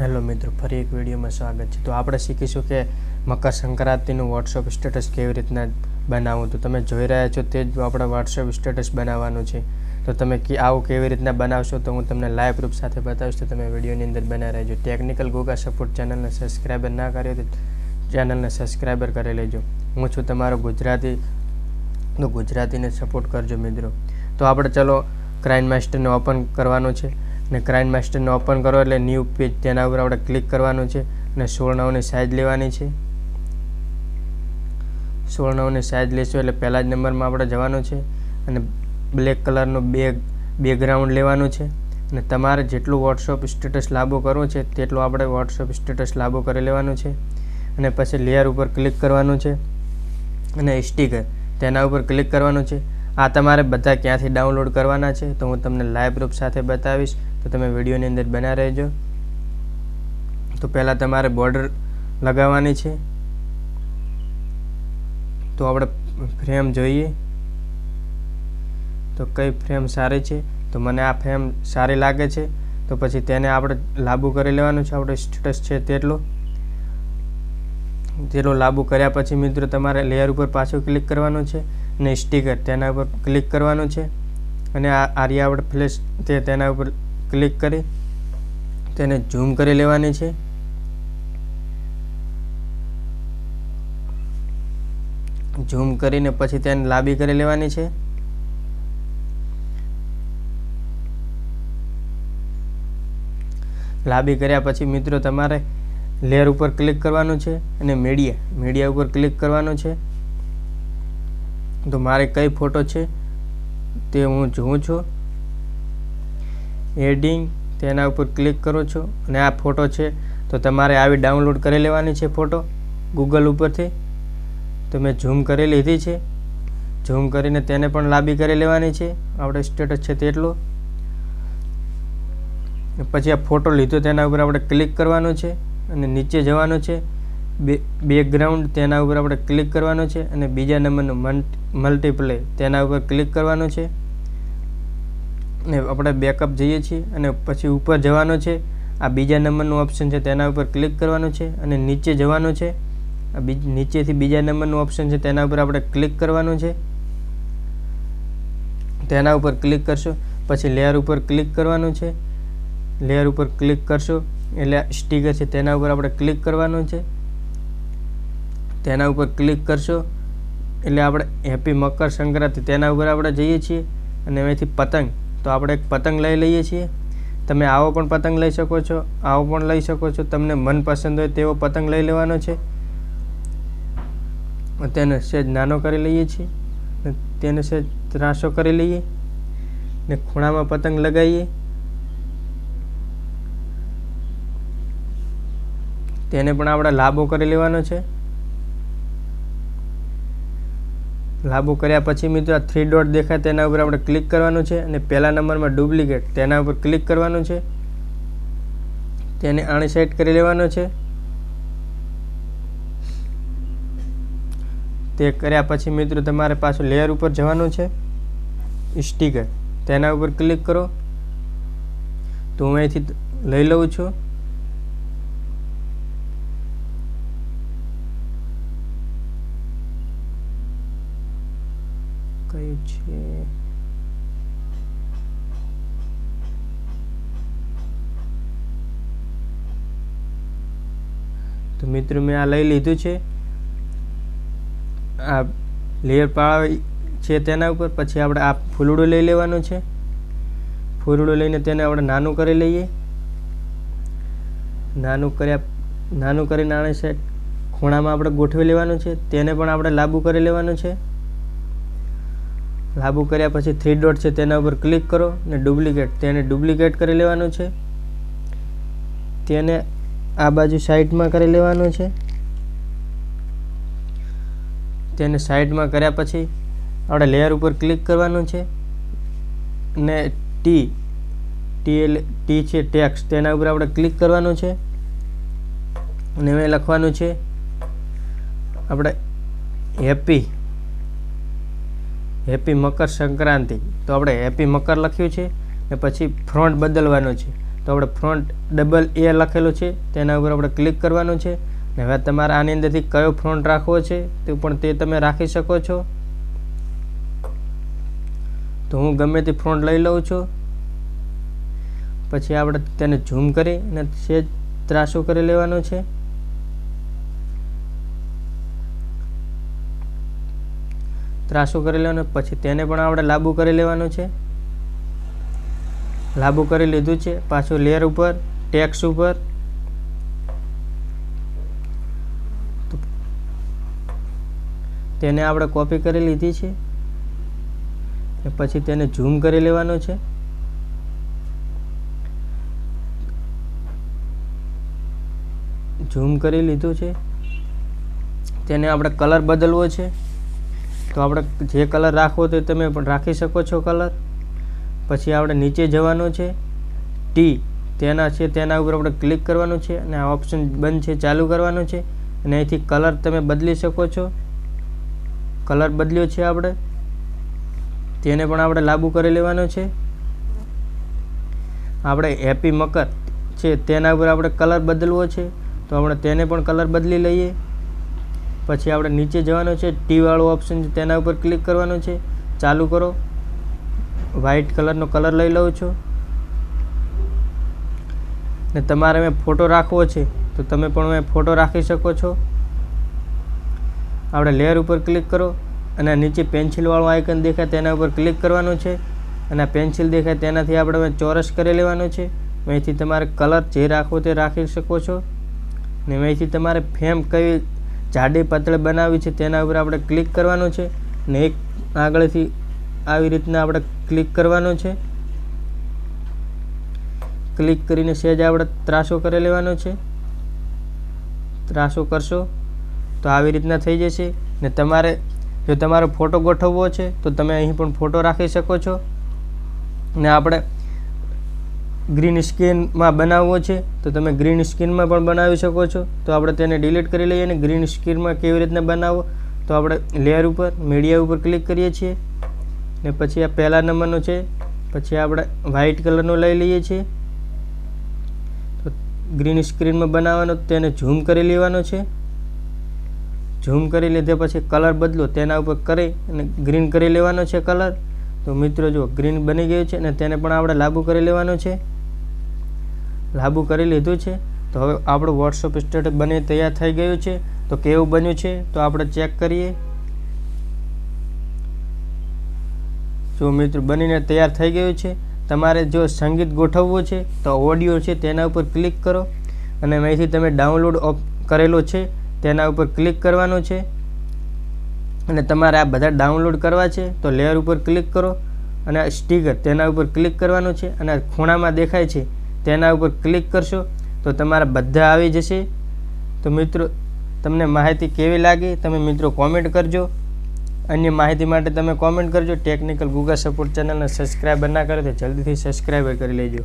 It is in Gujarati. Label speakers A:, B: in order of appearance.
A: હેલો મિત્રો, ફરી એક વિડીયોમાં સ્વાગત છે. તો આપણે શીખીશું કે મકર સંક્રાંતિનું વોટ્સઅપ સ્ટેટસ કેવી રીતના બનાવવું. તો તમે જોઈ રહ્યા છો તે જ આપણે વોટ્સઅપ સ્ટેટસ બનાવવાનું છે. તો તમે આવું કેવી રીતના બનાવશો તો હું તમને લાઈવ પ્રૂફ સાથે બતાવીશ. તો તમે વિડીયોની અંદર બનાવી રહેજો. ટેકનિકલ ગોગા સપોર્ટ ચેનલને સબસ્ક્રાઈબર ના કર્યો તો ચેનલને સબસ્ક્રાઈબર કરી લેજો. હું છું તમારો ગુજરાતી ગુજરાતીને સપોર્ટ કરજો મિત્રો. તો આપણે ચલો ક્રાઇમ માસ્ટરને ઓપન કરવાનું છે. ને ક્રાઇમ માસ્ટરને ઓપન કરો એટલે ન્યૂ પેજ તેના ઉપર આપણે ક્લિક કરવાનું છે અને સોળ નવની સાઇઝ લેવાની છે. સોળ નવની સાઇઝ લેશું એટલે પહેલા જ નંબરમાં આપણે જવાનું છે અને બ્લેક કલરનું બેગ બેકગ્રાઉન્ડ લેવાનું છે. અને તમારે જેટલું વોટ્સઅપ સ્ટેટસ લાગુ કરવું છે તેટલું આપણે વોટ્સઅપ સ્ટેટસ લાગુ કરી લેવાનું છે. અને પછી લેયર ઉપર ક્લિક કરવાનું છે અને સ્ટીકર તેના ઉપર ક્લિક કરવાનું છે. આ તમારે બધા ક્યાંથી ડાઉનલોડ કરવાના છે તો હું તમને લાઈવ પ્રૂફ સાથે બતાવીશ. તો તમે વિડીયોની અંદર બના રહેજો. તો પહેલાં તમારે બોર્ડર લગાવવાની છે. તો આપણે ફ્રેમ જોઈએ. તો કઈ ફ્રેમ સારી છે? તો મને આ ફ્રેમ સારી લાગે છે. તો પછી તેને આપણે લાગુ કરી લેવાનું છે. આપણે સ્ટેટસ છે તેટલો. તેટલો લાગુ કર્યા પછી મિત્રો તમારે લેયર ઉપર પાછું ક્લિક કરવાનું છે અને સ્ટીકર તેના ઉપર ક્લિક કરવાનું છે. અને આ આર્યા ફ્લેશ તે તેના ઉપર ક્લિક કરી તેને ઝૂમ કરી લેવાની છે. ઝૂમ કરીને પછી તેને લાંબી કરી લેવાની છે. લાંબી કર્યા પછી મિત્રો તમારે લેયર ઉપર ક્લિક કરવાનું છે અને મીડિયા મીડિયા ઉપર ક્લિક કરવાનું છે. તો મારે કઈ ફોટો છે તે હું જોઉં છું. એડિંગ, તેના ઉપર ક્લિક કરો છો અને આ ફોટો છે. તો તમારે આવી ડાઉનલોડ કરી લેવાની છે ફોટો ગૂગલ ઉપરથી. તો મેં ઝૂમ કરી લીધી છે. ઝૂમ કરીને તેને પણ લાંબી કરી લેવાની છે. આપણે સ્ટેટસ છે તેટલું. પછી આ ફોટો લીધો તેના ઉપર આપણે ક્લિક કરવાનું છે અને નીચે જવાનું છે. બેકગ્રાઉન્ડ તેના ઉપર આપણે ક્લિક કરવાનું છે અને બીજા નંબરનું મલ્ટીપ્લે તેના ઉપર ક્લિક કરવાનું છે. ને આપણે બેકઅપ જઈએ છીએ અને પછી ઉપર જવાનો છે. આ બીજા નંબરનું ઓપ્શન છે તેના ઉપર ક્લિક કરવાનું છે અને નીચે જવાનું છે. આ નીચેથી બીજા નંબરનું ઓપ્શન છે તેના ઉપર આપણે ક્લિક કરવાનું છે. તેના ઉપર ક્લિક કરશો, પછી લેયર ઉપર ક્લિક કરવાનું છે. લેયર ઉપર ક્લિક કરશો, એટલે સ્ટીકર છે તેના ઉપર આપણે ક્લિક કરવાનું છે. તેના ઉપર ક્લિક કરશો, એટલે આપણે હેપી મકર સંક્રાંતિ તેના ઉપર આપણે જઈએ છીએ. અને એમાંથી પતંગ તો આપણે એક પતંગ લઈ લઈએ છીએ. તમે આવો પણ પતંગ લઈ શકો છો. આવો પણ લઈ શકો છો. તમને મનપસંદ હોય તેવો પતંગ લઈ લેવાનો છે. તેને સહેજ નાનો કરી લઈએ છીએ. તેને સહેજ ત્રાસો કરી લઈએ. ને ખૂણામાં પતંગ લગાવીએ. તેને પણ આપણે લાંબો કરી લેવાનો છે. લાંબુ કર્યા પછી મિત્રો આ થ્રી ડોટ દેખાય તેના ઉપર આપણે ક્લિક કરવાનું છે અને પહેલા નંબરમાં ડુપ્લિકેટ તેના ઉપર ક્લિક કરવાનું છે. તેને અણસેટ કરી લેવાનો છે. તે કર્યા પછી મિત્રો તમારે પાછું લેયર ઉપર જવાનું છે. સ્ટીકર તેના ઉપર ક્લિક કરો. તો હું અહીંથી લઈ લઉં છું કયું છે. તો મિત્રો મેં આ લઈ લીધું છે. આ લેયર પાળાવી છે તેના ઉપર, પછી આપણે આ ફૂલડું લઈ લેવાનું છે. ફૂલડું લઈને તેને આપણે નાનું કરી લઈએ. નાનું કર્યા, નાનું કરીને આણે છે ખૂણામાં આપણે ગોઠવી લેવાનું છે. તેને પણ આપણે લાંબુ કરી લેવાનું છે. લાંબુ કર્યા પછી થ્રી ડોટ છે તેના ઉપર ક્લિક કરો ને ડુપ્લિકેટ, તેને ડુપ્લિકેટ કરી લેવાનું છે. તેને આ બાજુ સાઈડમાં કરી લેવાનું છે. તેને સાઈડમાં કર્યા પછી આપણે લેયર ઉપર ક્લિક કરવાનું છે. ને ટી ટી એટલે ટી છે ટેક્સ તેના ઉપર આપણે ક્લિક કરવાનું છે. અને એમાં લખવાનું છે, આપણે હેપી. હેપી મકર સંક્રાંતિ. તો આપણે હેપી મકર લખ્યું છે ને પછી ફ્રોન્ટ બદલવાનો છે. તો આપણે ફ્રન્ટ ડબલ એ લખેલું છે, તેના ઉપર આપણે ક્લિક કરવાનું છે. ને હવે તમારે આની અંદરથી કયો ફ્રન્ટ રાખવો છે, તે પણ તે તમે રાખી શકો છો. તો હું ગમે તે ફ્રન્ટ લઈ લઉં છું. પછી આપણે તેને ઝૂમ કરી અને સેજ ત્રાસું કરી લેવાનું છે. ત્રાસું કરી લેવાનો, પછી તેને પણ આપણે લાંબુ કરી લેવાનું છે. લાંબુ કરી લીધું છે, પાછું લેયર ઉપર, ટેક્સ ઉપર. તેને આપણે કોપી કરી લીધી છે. પછી તેને ઝૂમ કરી લેવાનું છે. ઝૂમ કરી લીધું છે. તેને આપણે કલર બદલવો છે. તો આપણે જે કલર રાખવો તો તમે પણ રાખી શકો છો કલર. પછી આપણે નીચે જવાનું છે. ટી તેના છે, તેના ઉપર આપણે ક્લિક કરવાનું છે અને આ ઓપ્શન બંધ છે, ચાલુ કરવાનું છે. અને અહીંથી કલર તમે બદલી શકો છો. કલર બદલ્યો છે આપણે. તેને પણ આપણે લાગુ કરી લેવાનો છે. આપણે હેપી મકર છે, તેના ઉપર આપણે કલર બદલવો છે. તો આપણે તેને પણ કલર બદલી લઈએ. પછી આપણે નીચે જવાનું છે ટીવાળું ઓપ્શન છે, તેના ઉપર ક્લિક કરવાનું છે. ચાલુ કરો. વ્હાઇટ કલરનો કલર લઈ લઉં છું. ને તમારે મેં ફોટો રાખવો છે, તો તમે પણ મેં ફોટો રાખી શકો છો. આપણે લેયર ઉપર ક્લિક કરો. અને નીચે પેન્સિલવાળું આઇકન દેખાય, તેના ઉપર ક્લિક કરવાનું છે. અને પેન્સિલ દેખાય, તેનાથી આપણે મેં ચોરસ કરી લેવાનું છે. અહીંથી તમારે કલર જે રાખવો તે રાખી શકો છો. ને અહીંથી તમારે ફેમ કઈ જાડી પાતળી બનાવવી છે, તેના ઉપર આપણે ક્લિક કરવાનું છે ને એક આગળથી આવી રીતના આપણે ક્લિક કરવાનું છે. ક્લિક કરીને સહેજ આપણે ત્રાસો કરી લેવાનો છે. ત્રાસો કરશો તો આવી રીતના થઈ જશે ને તમારે, જો તમારો ફોટો ગોઠવવો છે તો તમે અહીં પણ ફોટો રાખી શકો છો. ને આપણે ગ્રીન સ્કીનમાં બનાવવો છે, તો તમે ગ્રીન સ્કીનમાં પણ બનાવી શકો છો. તો આપણે તેને ડિલીટ કરી લઈએ અને ગ્રીન સ્કીનમાં કેવી રીતના બનાવો? તો આપણે લેયર ઉપર મીડિયા ઉપર ક્લિક કરીએ છીએ. ને પછી આ પહેલા નંબરનો છે, પછી આપણે વ્હાઇટ કલરનો લઈ લઈએ છીએ. તો ગ્રીન સ્ક્રીનમાં બનાવવાનો, તેને ઝૂમ કરી લેવાનો છે. ઝૂમ કરી લીધે પછી કલર બદલો, તેના ઉપર કરી અને ગ્રીન કરી લેવાનો છે કલર તો મિત્રો જો ગ્રીન બની ગયું છે અને તેને પણ આપણે લાગુ કરી લેવાનું છે. લાગુ કરી લીધું છે. તો હવે આપણું વોટ્સઅપ સ્ટેટસ બની તૈયાર થઈ ગયું છે. તો કેવું બન્યું છે તો આપણે ચેક કરીએ. જો મિત્રો બનીને તૈયાર થઈ ગયું છે. તમારે જો સંગીત ગોઠવવું છે તો ઓડિયો છે તેના ઉપર ક્લિક કરો. અને અહીંથી તમે ડાઉનલોડ કરેલો છે તેના ઉપર ક્લિક કરવાનું છે. અને તમારે આ બધા ડાઉનલોડ કરવા છે, તો લેયર ઉપર ક્લિક કરો અને સ્ટીકર તેના ઉપર ક્લિક કરવાનું છે અને ખૂણામાં દેખાય છે તેના ઉપર ક્લિક કરશો, તો તમારા બધા આવી જશે. તો મિત્રો, તમને માહિતી કેવી લાગી? તમે મિત્રો કોમેન્ટ કરજો. અન્ય માહિતી માટે તમે કોમેન્ટ કરજો. ટેકનિકલ ગૂગલ સપોર્ટ ચેનલને સબસ્ક્રાઈબર ના કરો તો જલ્દીથી સબસ્ક્રાઈબર કરી લેજો.